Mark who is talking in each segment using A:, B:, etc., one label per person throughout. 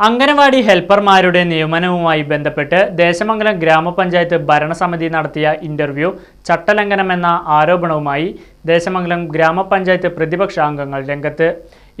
A: anganwadi ഹെൽപ്പർമാരുടെ നിയമനവുമായി ബന്ധപ്പെട്ട് ദേശമംഗലം ഗ്രാമപഞ്ചായത്ത് ഭരണസമിതി നടത്തിയ ഇന്റർവ്യൂ ചട്ടലംഘനമെന്ന ആരോപണവുമായി ദേശമംഗലം ഗ്രാമപഞ്ചായത്ത് പ്രതിപക്ഷ അംഗങ്ങൾ രംഗത്ത്.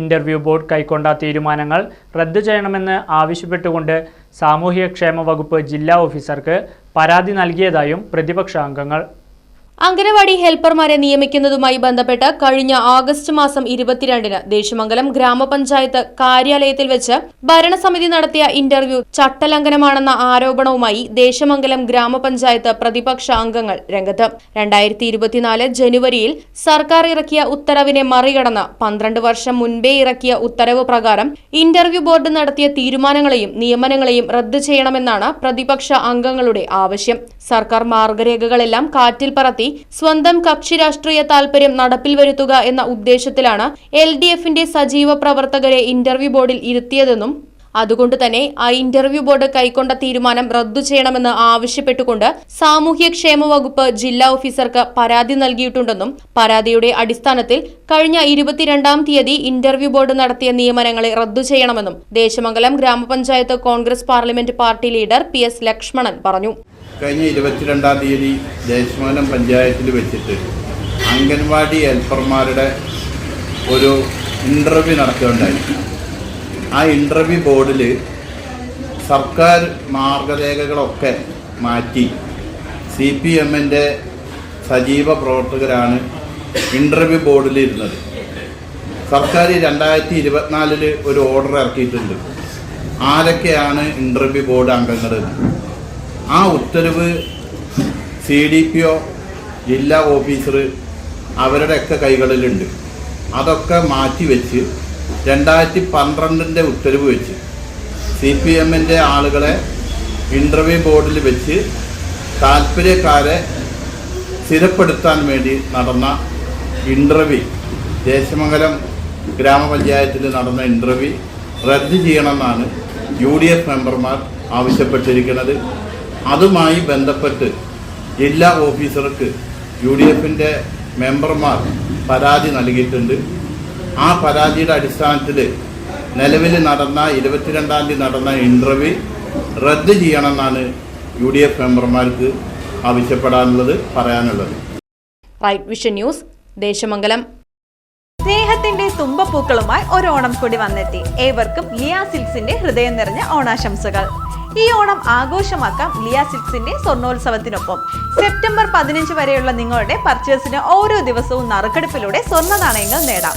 A: ഇന്റർവ്യൂ ബോർഡ് കൈക്കൊണ്ട തീരുമാനങ്ങൾ റദ്ദു ചെയ്യണമെന്ന് ആവശ്യപ്പെട്ടുകൊണ്ട് സാമൂഹ്യക്ഷേമ വകുപ്പ് ജില്ലാ ഓഫീസർക്ക് പരാതി നൽകിയതായും പ്രതിപക്ഷ അംഗങ്ങൾ.
B: അംഗനവാടി ഹെൽപ്പർമാരെ നിയമിക്കുന്നതുമായി ബന്ധപ്പെട്ട് കഴിഞ്ഞ ആഗസ്റ്റ് മാസം ഇരുപത്തിരണ്ടിന് ദേശമംഗലം ഗ്രാമപഞ്ചായത്ത് കാര്യാലയത്തിൽ വെച്ച് ഭരണസമിതി നടത്തിയ ഇന്റർവ്യൂ ചട്ടലംഘനമാണെന്ന ആരോപണവുമായി ദേശമംഗലം ഗ്രാമപഞ്ചായത്ത് പ്രതിപക്ഷ അംഗങ്ങൾ രംഗത്ത്. രണ്ടായിരത്തി ഇരുപത്തിനാല് ജനുവരിയിൽ സർക്കാർ ഇറക്കിയ ഉത്തരവിനെ മറികടന്ന് പന്ത്രണ്ട് വർഷം മുൻപേ ഇറക്കിയ ഉത്തരവ് പ്രകാരം ഇന്റർവ്യൂ ബോർഡ് നടത്തിയ തീരുമാനങ്ങളെയും നിയമനങ്ങളെയും റദ്ദു ചെയ്യണമെന്നാണ് പ്രതിപക്ഷ അംഗങ്ങളുടെ ആവശ്യം. സർക്കാർ മാർഗരേഖകളെല്ലാം കാറ്റിൽ പറത്തി സ്വന്തം കക്ഷി രാഷ്ട്രീയ താൽപര്യം നടപ്പിൽ വരുത്തുക എന്ന ഉദ്ദേശത്തിലാണ് എൽ സജീവ പ്രവർത്തകരെ ഇന്റർവ്യൂ ബോർഡിൽ ഇരുത്തിയതെന്നും അതുകൊണ്ട് തന്നെ ആ ഇന്റർവ്യൂ ബോർഡ് കൈക്കൊണ്ട തീരുമാനം റദ്ദു ചെയ്യണമെന്ന് ആവശ്യപ്പെട്ടുകൊണ്ട് സാമൂഹ്യക്ഷേമ വകുപ്പ് ജില്ലാ ഓഫീസർക്ക് പരാതി നൽകിയിട്ടുണ്ടെന്നും പരാതിയുടെ അടിസ്ഥാനത്തിൽ കഴിഞ്ഞ ഇരുപത്തിരണ്ടാം തീയതി ഇന്റർവ്യൂ ബോർഡ് നടത്തിയ നിയമനങ്ങളെ റദ്ദു ചെയ്യണമെന്നും Desamangalam grama panchayat Congress parliament party leader P S Lakshmanan പറഞ്ഞു.
C: കഴിഞ്ഞ ഇരുപത്തിരണ്ടാം തീയതി ദേശമംഗലം പഞ്ചായത്തിൽ വെച്ചിട്ട് അംഗൻവാടി ഹെൽപ്പർമാരുടെ ഒരു ഇന്റർവ്യൂ നടക്കുകയുണ്ടായി ആ ഇന്റർവ്യൂ ബോർഡിൽ സർക്കാർ മാർഗരേഖകളൊക്കെ മാറ്റി സി പി എമ്മിന്റെ സജീവ പ്രവർത്തകരാണ് ഇന്റർവ്യൂ ബോർഡിൽ ഇരുന്നത്. സർക്കാർ രണ്ടായിരത്തി ഇരുപത്തിനാലിൽ ഒരു ഓർഡർ ഇറക്കിയിട്ടുണ്ട്. ആരൊക്കെയാണ് ഇന്റർവ്യൂ ബോർഡ് അംഗങ്ങൾ ആ ഉത്തരവ് സി ഡി പി ഒ ജില്ലാ ഓഫീസർ അവരുടെയൊക്കെ കൈകളിലുണ്ട്. അതൊക്കെ മാറ്റി വെച്ച് രണ്ടായിരത്തി പന്ത്രണ്ടിന്റെ ഉത്തരവ് വെച്ച് സി പി എമ്മിന്റെ ആളുകളെ ഇന്റർവ്യൂ ബോർഡിൽ വെച്ച് താല്പര്യക്കാരെ സ്ഥിരപ്പെടുത്താൻ വേണ്ടി നടന്ന ഇന്റർവ്യൂ ദേശമംഗലം ഗ്രാമപഞ്ചായത്തിൽ നടന്ന ഇന്റർവ്യൂ റദ്ദ് ചെയ്യണമെന്നാണ് യു ഡി എഫ് മെമ്പർമാർ ആവശ്യപ്പെട്ടിരിക്കുന്നത്. അതുമായി ബന്ധപ്പെട്ട് ജില്ലാ ഓഫീസർക്ക് യു ഡി എഫിന്റെ മെമ്പർമാർ പരാതി നൽകിയിട്ടുണ്ട്. ആ പരാതിയുടെ അടിസ്ഥാനത്തിൽ നിലവിൽ നടന്ന ഇരുപത്തിരണ്ടാം തീയതി നടന്ന ഇന്റർവ്യൂ റദ്ദ് ചെയ്യണമെന്നാണ് യു ഡി എഫ് മെമ്പർമാർക്ക് ആവശ്യപ്പെടാനുള്ളത് പറയാനുള്ളത്.
B: റൈറ്റ് വിഷൻ ന്യൂസ് ദേശമംഗലം
D: സ്നേഹത്തിന്റെ തുമ്പപ്പൂക്കളുമായി ഒരു ഓണം കൂടി വന്നെത്തി. ഏവർക്കും ലിയാ സിൽക്സിന്റെ ഹൃദയം നിറഞ്ഞ ഓണാശംസകൾ. ഈ ഓണം ആഘോഷമാക്കാം ലിയ സിൽക്സിന്റെ സ്വർണോത്സവത്തിനൊപ്പം. സെപ്റ്റംബർ പതിനഞ്ച് വരെയുള്ള നിങ്ങളുടെ പർച്ചേസിന് ഓരോ ദിവസവും നറുക്കെടുപ്പിലൂടെ സ്വർണ നാണയങ്ങൾ നേടാം.